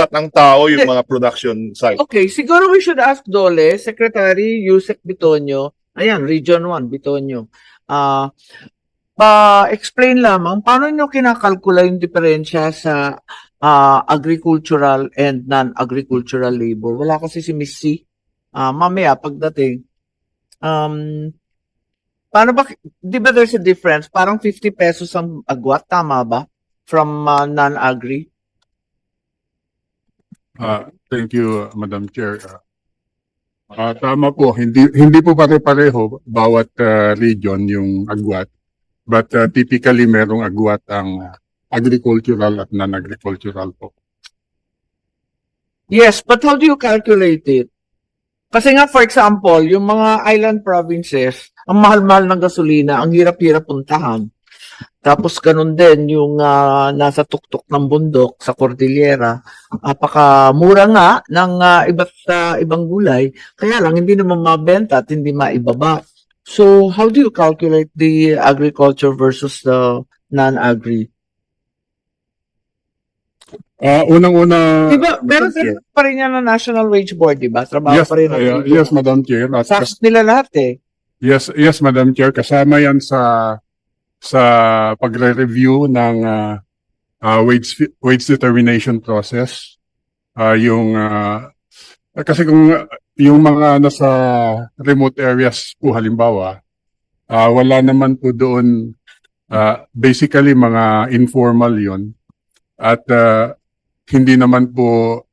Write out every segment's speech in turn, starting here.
habitat ng tao yung mga production site. Okay, siguro we should ask Dole, Secretary Yusek Bitonio, ayan, Region 1, Bitonio, ah, pa-explain lamang, paano nyo kinakalkula yung diferensya sa ah, agricultural and non-agricultural labor? Wala kasi si Miss C. Ah, mamaya, pagdating, um, paano ba, di ba there's a difference? Parang 50 pesos ang agwat, tama ba? From ah, non-agri? Ah, thank you, uh, Madam Chair. Ah, ah, tama po, hindi hindi po pare-pareho bawat ah, region yung agwat. But ah, typically merong agwat ang ah, agricultural at non-agricultural po. Yes, but how do you calculate it? Kasi nga, for example, yung mga island provinces, ang mahal-mahal ng gasolina, ang hirap-hirap puntahan. Tapos ganun din yung ah, nasa tuktok ng bundok sa Cordillera. Apaka-mura nga ng ah, iba't ah, ibang gulay. Kaya lang, hindi naman mabenta at hindi maibaba. So, how do you calculate the agriculture versus the non-agri? Ah, unang-una Diba, meron din pa rin yan ng National Wage Board, diba? Trabaho Yes, pa rin PBO. yes, Madam Chair. Tax nila lahat eh. Yes, yes, Madam Chair. Kasama yan sa sa pagre-review ng ah, ah, wage wage determination process. Ah, yung ah, kasi kung yung mga nasa remote areas po halimbawa, ah, wala naman po doon ah, basically mga informal 'yon. At ah, hindi naman po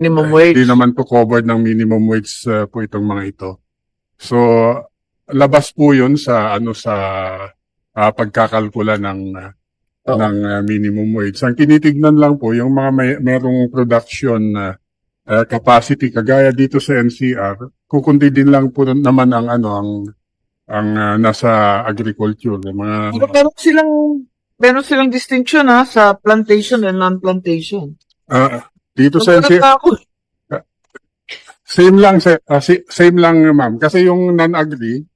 Minimum wage. hindi naman po covered ng minimum wage uh, po itong mga ito. So, labas po 'yun sa ano sa ah, pagkakalkula ng Oo. ng ah, minimum wage. Ang tinitignan lang po yung mga may merong production ah, ah, capacity kagaya dito sa NCR, kukundi din lang po naman ang ano ang ang ah, nasa agriculture, yung mga Pero meron silang meron silang distinction ha sa plantation and non-plantation. ah, dito sa NCR ako. Same lang, sa- ah, si- same lang ma'am. Kasi yung non-agri,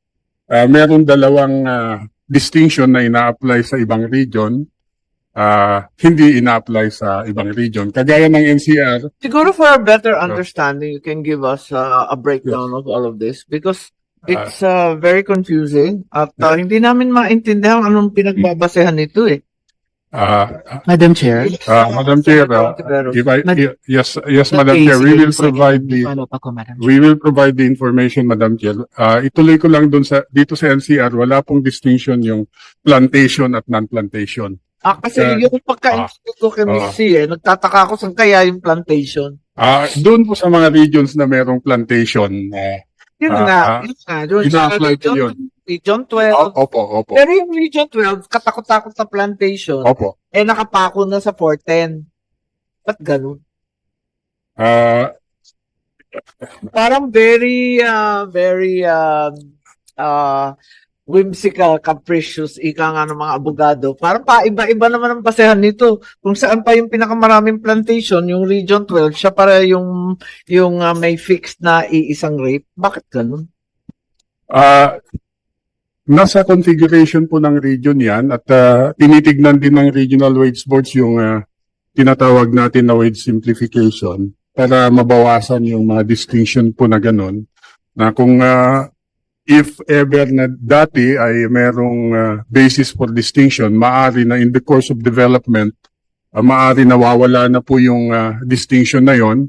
ah, meron dalawang ah, distinction na ina-apply sa ibang region, ah, hindi ina-apply sa ibang region. Kagaya ng NCR, Siguro for a better understanding, you can give us uh, a breakdown of all of this because it's uh, very confusing at uh, hindi namin maintindihan anong pinagbabasehan nito eh. Ah, Madam Chair. ah, Madam Chair, ah, Pero, if I, Mad- yes, yes, Madam Chair, we will provide the Follow up ako, Madam Chair. We will provide the information, Madam Chair. Ah, ituloy ko lang dun sa dito sa NCR, wala pong distinction yung plantation at non-plantation. ah, kasi uh, yung pagka-institute ko kay ah. Miss C eh, nagtataka ako saan kaya yung plantation. Ah, doon po sa mga regions na merong plantation. eh, Yun Ah, nga, ah. yun nga. Doon sa Ina-apply ko region, yun. Region 12. o- opo, opo. Pero yung region 12, katakot-takot na plantation, Opo. eh nakapako na sa 410. Ba't ganun? Ah, parang very uh, very uh, uh, whimsical, capricious, ika nga ng mga abogado. Parang pa iba-iba naman ang basehan nito. Kung saan pa yung pinakamaraming plantation, yung Region 12, siya para yung yung uh, may fixed na iisang rate. Bakit ganun? ah, nasa configuration po ng region 'yan at ah, tinitignan din ng regional wage boards yung ah, tinatawag natin na wage simplification para mabawasan yung mga distinction po na ganun na kung ah, if ever na dati ay merong ah, basis for distinction, maari na in the course of development, ah, maari na wawala na po yung ah, distinction na yon.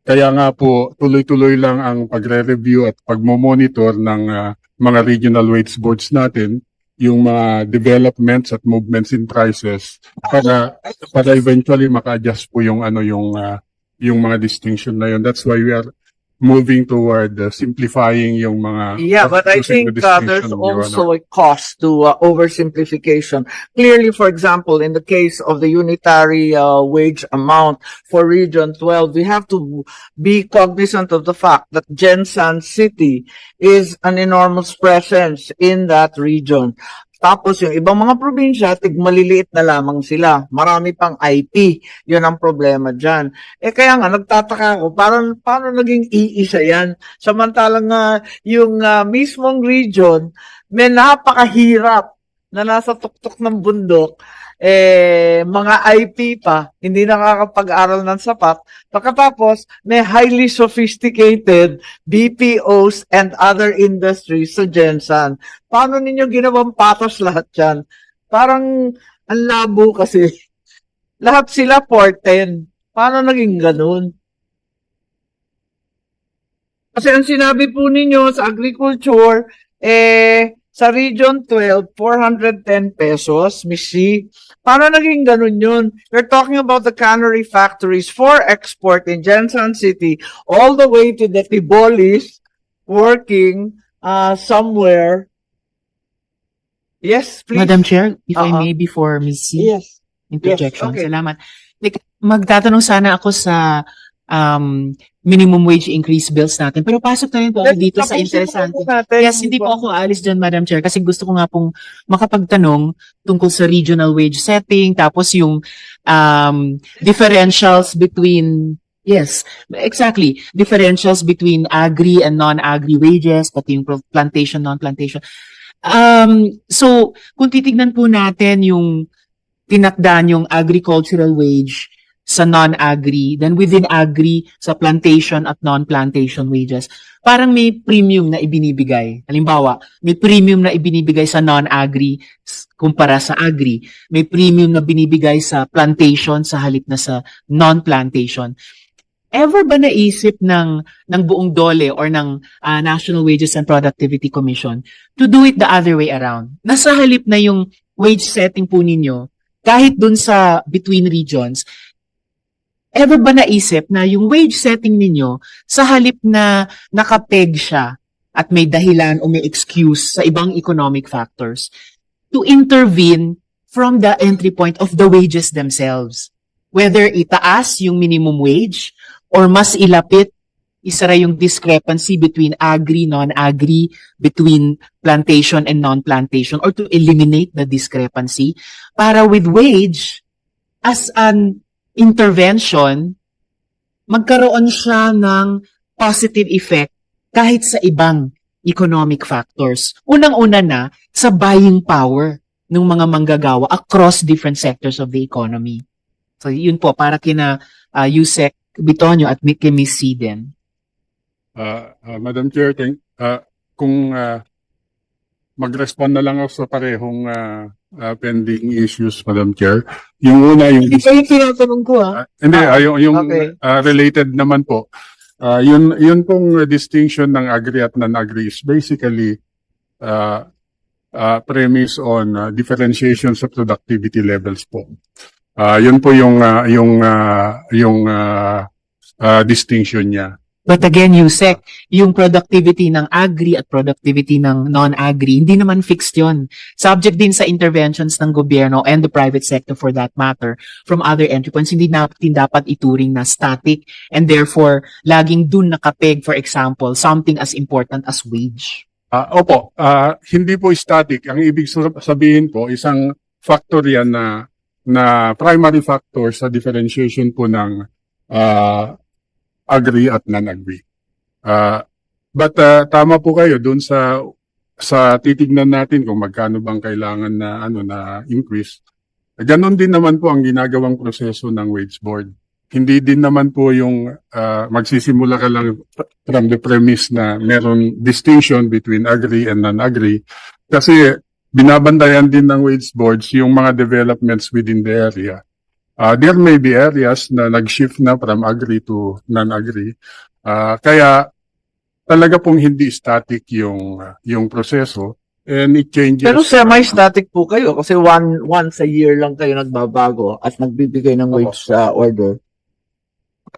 Kaya nga po, tuloy-tuloy lang ang pagre-review at pagmo-monitor ng ah, mga regional wage boards natin, yung mga developments at movements in prices para para eventually maka-adjust po yung ano yung ah, yung mga distinction na yun. That's why we are moving toward uh, simplifying yung mga Yeah, but I think the uh, there's also a cost to uh, oversimplification. Clearly, for example, in the case of the unitary uh, wage amount for Region 12, we have to be cognizant of the fact that Jensan City is an enormous presence in that region. Tapos yung ibang mga probinsya, tig maliliit na lamang sila. Marami pang IP. Yun ang problema dyan. Eh kaya nga, nagtataka ako, parang, paano naging iisa yan? Samantalang nga, yung ah, mismong region, may napakahirap na nasa tuktok ng bundok, eh, mga IP pa, hindi nakakapag-aral ng sapat. Pagkatapos, may highly sophisticated BPOs and other industries sa Gensan. Paano ninyo ginawang patas lahat yan? Parang ang labo kasi. Lahat sila 410. Paano naging ganun? Kasi ang sinabi po ninyo sa agriculture, eh, sa Region 12, 410 pesos, Missy. Paano naging ganun yun? You're talking about the cannery factories for export in Jensen City all the way to the Tibolis working uh, somewhere. Yes, please. Madam Chair, if I Oo. may before Ms. C, Yes. interjection. Yes, okay. Salamat. Like, magtatanong sana ako sa um, minimum wage increase bills natin. Pero pasok na rin po ako dito sa interesante. Yes, hindi po ako aalis dyan, Madam Chair, kasi gusto ko nga pong makapagtanong tungkol sa regional wage setting, tapos yung um, differentials between Yes, exactly. Differentials between agri and non-agri wages, pati yung plantation, non-plantation. Um, so, kung titignan po natin yung tinakdan yung agricultural wage sa non-agri, then within agri, sa plantation at non-plantation wages, parang may premium na ibinibigay. Halimbawa, may premium na ibinibigay sa non-agri kumpara sa agri. May premium na binibigay sa plantation sa halip na sa non-plantation. Ever ba naisip ng ng buong DOLE or ng ah, National Wages and Productivity Commission to do it the other way around? Nasa halip na yung wage setting po ninyo, kahit dun sa between regions, ever ba naisip na yung wage setting ninyo, sa halip na nakapeg siya at may dahilan o may excuse sa ibang economic factors, to intervene from the entry point of the wages themselves. Whether itaas yung minimum wage or mas ilapit, isara yung discrepancy between agri, non-agri, between plantation and non-plantation, or to eliminate the discrepancy para with wage, as an intervention, magkaroon siya ng positive effect kahit sa ibang economic factors. Unang-una na sa buying power ng mga manggagawa across different sectors of the economy. So yun po, para kina uh, Yusek Bitonio at Mickey din. Ah, ah, Madam Chair, thank, ah, kung ah, mag-respond na lang ako sa parehong ah, ah, pending issues, Madam Chair. Yung una, yung... Hindi pa yung tinatanong ko, ha? Ah, hindi, Ah, yung, yung okay. ah, related naman po. Ah, yun, yun pong distinction ng agri at non-agri is basically ah, ah, premise on ah, differentiation sa productivity levels po. Ah, yun po yung ah, yung ah, yung ah, ah, distinction niya. But again, Yusek, yung productivity ng agri at productivity ng non-agri, hindi naman fixed yon. Subject din sa interventions ng gobyerno and the private sector for that matter from other entry points. Hindi natin dapat ituring na static and therefore laging dun nakapeg, for example, something as important as wage. Ah, opo, ah, hindi po static. Ang ibig sab- sabihin po, isang factor yan na, na primary factor sa differentiation po ng ah, agri at non-agri. Ah, but ah, tama po kayo dun sa sa titignan natin kung magkano bang kailangan na ano na increase. Ganon din naman po ang ginagawang proseso ng wage board. Hindi din naman po yung ah, magsisimula ka lang from the premise na meron distinction between agri and non-agri. Kasi binabantayan din ng wage boards yung mga developments within the area. Uh, there may be areas na nag-shift na from agri to non-agri. Ah, kaya talaga pong hindi static yung yung proseso and it changes. Pero semi-static po kayo kasi one once a year lang kayo nagbabago at nagbibigay ng wage uh, order.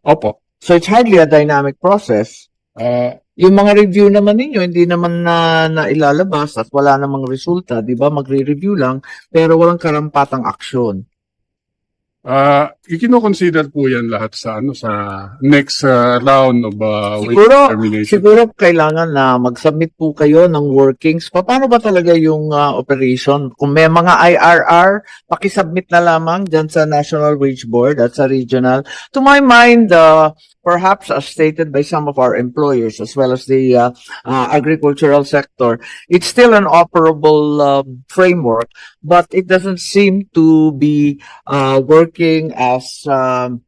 Opo. So it's hardly a dynamic process. Ah, Yung mga review naman ninyo, hindi naman na, na ilalabas at wala namang resulta, di ba? Magre-review lang, pero walang karampatang aksyon. Ah, ikino-consider po yan lahat sa ano sa next ah, round of uh, Siguro, siguro kailangan na mag-submit po kayo ng workings. Pa- Paano ba talaga yung ah, operation? Kung may mga IRR, pakisubmit na lamang dyan sa National Wage Board at sa regional. To my mind, the perhaps as stated by some of our employers as well as the uh, uh, agricultural sector, it's still an operable um, framework, but it doesn't seem to be uh, working as um,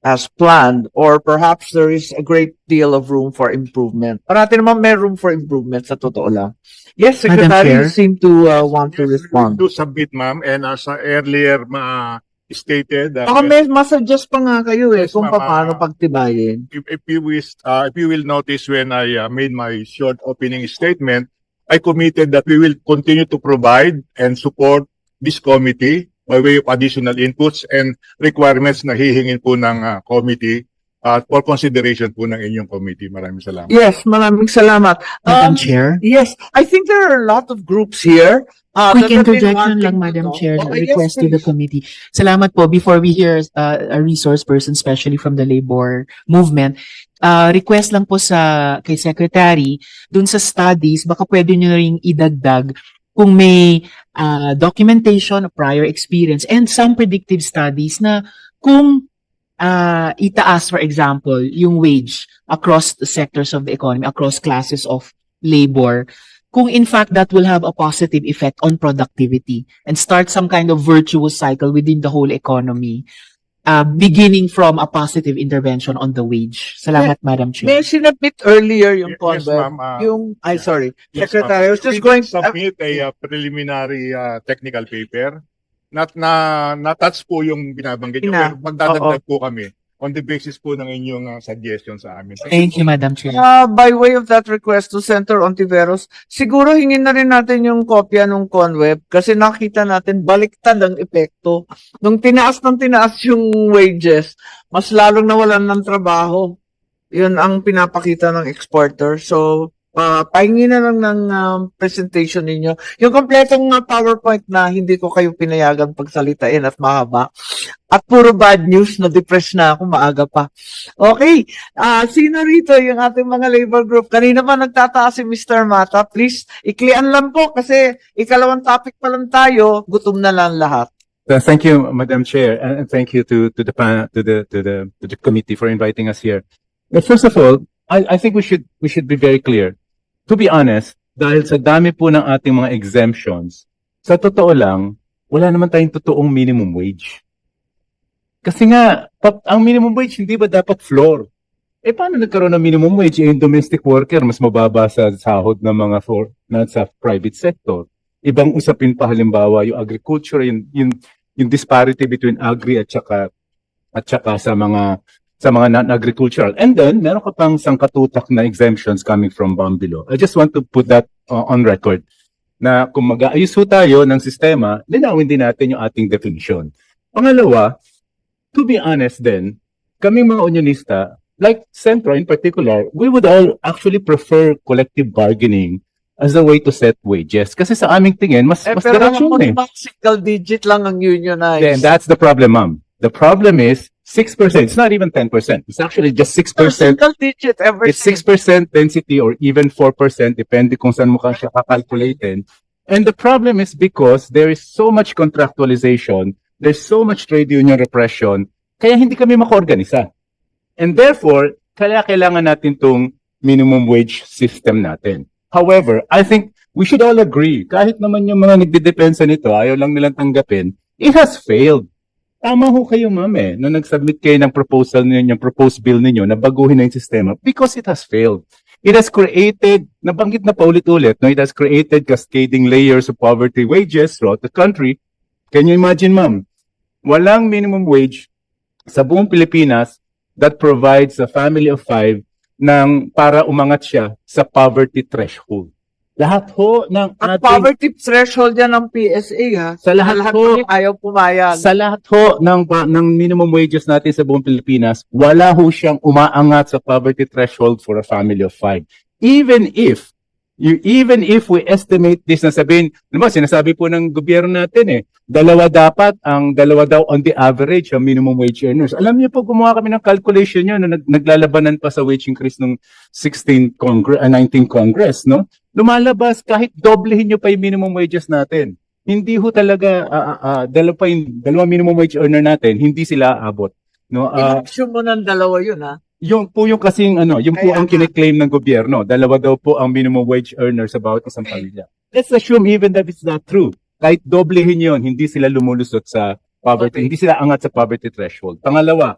as planned or perhaps there is a great deal of room for improvement. Parati naman may room for improvement sa totoo lang. Yes, Madam Secretary, Chair. you seem to uh, want to respond. To submit, ma'am, and as uh, earlier ma stated, uh, Baka may masuggest pa nga kayo eh Yes, kung paano ah, pagtibayin. if, if you wish, uh, if you will notice when I uh, made my short opening statement, I committed that we will continue to provide and support this committee by way of additional inputs and requirements na hihingin po ng uh, committee uh, for consideration po ng inyong committee. Maraming salamat. Yes, maraming salamat. Madam Um, Chair. Yes, I think there are a lot of groups here. uh, Quick interjection lang, to Madam know. Chair, Oh, na yes, request to the committee. Salamat po. Before we hear uh, a resource person, especially from the labor movement, uh, request lang po sa kay Secretary, dun sa studies, baka pwede nyo ring idagdag kung may uh, documentation of prior experience and some predictive studies na kung uh, itaas, for example, yung wage across the sectors of the economy, across classes of labor, kung in fact that will have a positive effect on productivity and start some kind of virtuous cycle within the whole economy, uh, beginning from a positive intervention on the wage. Salamat, Madam Chair. May sinabit earlier yung Yes, convent, ma'am. uh, yung, ay yeah. sorry, Yes, Secretary, I was just We going, did submit a uh, preliminary uh, technical paper. Not na na-touch po yung binabanggit nyo, Ina. pero magdadagdag po kami on the basis po ng inyong uh, suggestion sa amin. Thank you, Madam Chair. Uh, by way of that request to Senator Ontiveros, siguro hingin na rin natin yung kopya ng Conweb kasi nakita natin baliktad ang epekto. Nung tinaas ng tinaas yung wages, mas lalong nawalan ng trabaho. Yun ang pinapakita ng exporter. So, uh, pahingi na lang ng um, presentation ninyo. Yung kompletong uh, PowerPoint na hindi ko kayo pinayagan pagsalitain at mahaba. At puro bad news, na-depress na ako maaga pa. Okay, Ah, sino rito yung ating mga labor group? Kanina pa nagtataas si Mr. Mata. Please, iklian lang po kasi ikalawang topic pa lang tayo, gutom na lang lahat. Uh, Thank you, Madam Chair, and thank you to, to the, to the, to the, to the committee for inviting us here. But first of all, I, I think we should, we should be very clear. To be honest, dahil sa dami po ng ating mga exemptions, sa totoo lang, wala naman tayong totoong minimum wage. Kasi nga, ang minimum wage hindi ba dapat floor? Eh paano nagkaroon ng minimum wage? Eh, yung domestic worker mas mababa sa sahod ng mga for, na sa private sector. Ibang usapin pa halimbawa yung agriculture, yung, yung yung disparity between agri at saka at saka sa mga sa mga non-agricultural. And then, meron ka pang sangkatutak na exemptions coming from Bambilo. I just want to put that uh, on record na kung mag-aayos ho tayo ng sistema, linawin din natin yung ating definition. Pangalawa, to be honest then, kaming mga unionista, like Centro in particular, we would all actually prefer collective bargaining as a way to set wages. Kasi sa aming tingin, mas, Eh, mas pero diretsyon eh. mga single digit lang ang unionized. Then that's the problem, ma'am. The problem is 6%. It's not even 10%. It's actually just 6%. Single digit ever It's 6% density or even 4%, depende kung saan mo ka siya kakalkulatin. And the problem is because there is so much contractualization, there's so much trade union repression, kaya hindi kami makaorganisa. And therefore, kaya kailangan natin tong minimum wage system natin. However, I think we should all agree, kahit naman yung mga nagdidepensa nito, ayaw lang nilang tanggapin, it has failed. Tama ho kayo, ma'am, eh, nung nag-submit kayo ng proposal ninyo, yung proposed bill ninyo, na baguhin na yung sistema because it has failed. It has created, nabanggit na paulit-ulit, no, it has created cascading layers of poverty wages throughout the country. Can you imagine, ma'am? Walang minimum wage sa buong Pilipinas that provides a family of five ng para umangat siya sa poverty threshold. Lahat ho ng Ang ating poverty threshold yan ng PSA ha. Sa lahat lahat po ayaw pumayag. Sa lahat ho ng, ng minimum wages natin sa buong Pilipinas, wala ho siyang umaangat sa poverty threshold for a family of five. Even if, you, even if we estimate this na sabihin, naman, sinasabi po ng gobyerno natin eh, dalawa dapat, ang dalawa daw on the average, ang minimum wage earners. Alam niyo po, gumawa kami ng calculation yun, na nag, naglalabanan pa sa wage increase ng 16 Congress, 19 Congress, no? Lumalabas, kahit doblehin niyo pa yung minimum wages natin hindi ho talaga ah, ah, ah, dalawa pa yung dalawa minimum wage earner natin, hindi sila aabot. No, ah Inaksyon mo ng dalawa yun ha. Yung po yung kasing ano, yung po Kaya ang nga. kiniklaim ng gobyerno. Dalawa daw po ang minimum wage earner sa bawat isang pamilya. Let's assume even that it's not true. Kahit doblehin yon, hindi sila lumulusot sa poverty, Okay. hindi sila angat sa poverty threshold. Pangalawa,